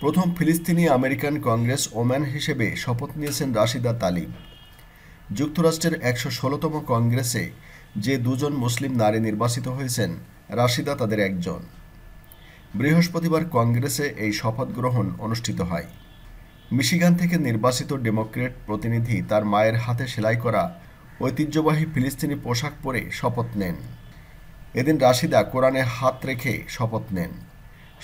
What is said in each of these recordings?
প্রথম ফিলিস্তিনি American Congress woman হিসেবে শপথ নিয়েছেন রাশিদা তালিব। যুক্তরাষ্ট্রের একশো ষোলোতম কংগ্রেসে যে দুজন মুসলিম নারী নির্বাচিত হয়েছেন, রাশিদা তাদের একজন। বৃহস্পতিবার কংগ্রেসে এই শপথ গ্রহণ অনুষ্ঠিত হয়। মিশিগান থেকে নির্বাচিত ডেমোক্রেট প্রতিনিধি তার মায়ের হাতে সেলাই করা ঐতিহ্যবাহী ফিলিস্তিনি পোশাক পরে শপথ নেন। এদিন রাশিদা কোরআনে হাত রেখে শপথ নেন।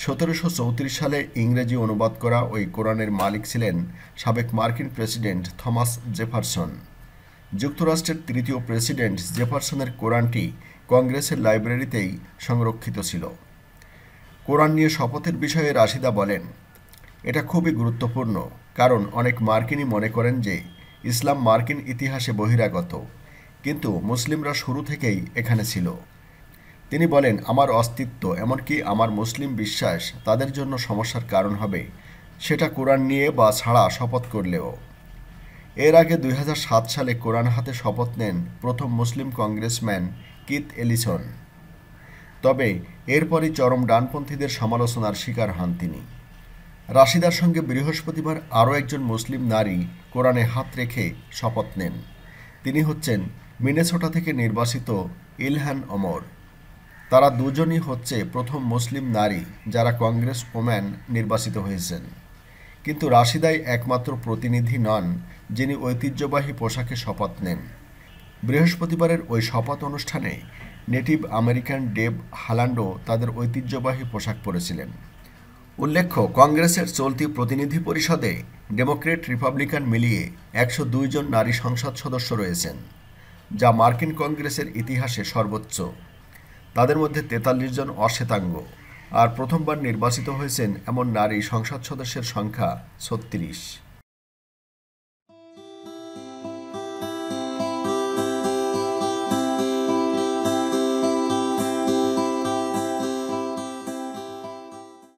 সতেরোশো চৌত্রিশ সালে ইংরেজি অনুবাদ করা ওই কোরআনের মালিক ছিলেন সাবেক মার্কিন প্রেসিডেন্ট থমাস জেফারসন। যুক্তরাষ্ট্রের তৃতীয় প্রেসিডেন্ট জেফারসনের কোরআনটি কংগ্রেসের লাইব্রেরিতেই সংরক্ষিত ছিল। কোরআন নিয়ে শপথের বিষয়ে রাশিদা বলেন, এটা খুবই গুরুত্বপূর্ণ, কারণ অনেক মার্কিনই মনে করেন যে ইসলাম মার্কিন ইতিহাসে বহিরাগত, কিন্তু মুসলিমরা শুরু থেকেই এখানে ছিল। তিনি বলেন, আমার অস্তিত্ব, এমনকি আমার মুসলিম বিশ্বাস, তাদের জন্য সমস্যার কারণ হবে। সেটা কোরআন নিয়ে বা ছাড়া শপথ করলেও। এর আগে দুই হাজার সাত সালে কোরআন হাতে শপথ নেন প্রথম মুসলিম কংগ্রেসম্যান কিত এলিসন। তবে এরপরই চরম ডানপন্থীদের সমালোচনার শিকার হন তিনি। রাশিদার সঙ্গে বৃহস্পতিবার আরও একজন মুসলিম নারী কোরআনে হাত রেখে শপথ নেন। তিনি হচ্ছেন মিনেসোটা থেকে নির্বাসিত ইলহান অমর তারা দুজনই হচ্ছে প্রথম মুসলিম নারী যারা কংগ্রেস ওম্যান নির্বাচিত হয়েছেন। কিন্তু রাশিদাই একমাত্র প্রতিনিধি নন, যিনি ঐতিহ্যবাহী পোশাকে শপথ নেন। বৃহস্পতিবারের ওই শপথ অনুষ্ঠানে নেটিভ আমেরিকান ডেব হালান্ডো তাদের ঐতিহ্যবাহী পোশাক পরেছিলেন। উল্লেখ্য, কংগ্রেসের চলতি প্রতিনিধি পরিষদে ডেমোক্রেট রিপাবলিকান মিলিয়ে একশো জন নারী সংসদ সদস্য রয়েছেন, যা মার্কিন কংগ্রেসের ইতিহাসে সর্বোচ্চ। তাদের মধ্যে তেতাল্লিশ জন অশ্বেতাঙ্গ। আর প্রথমবার নির্বাচিত হয়েছেন এমন নারী সংসদ সদস্যের সংখ্যা ছত্রিশ।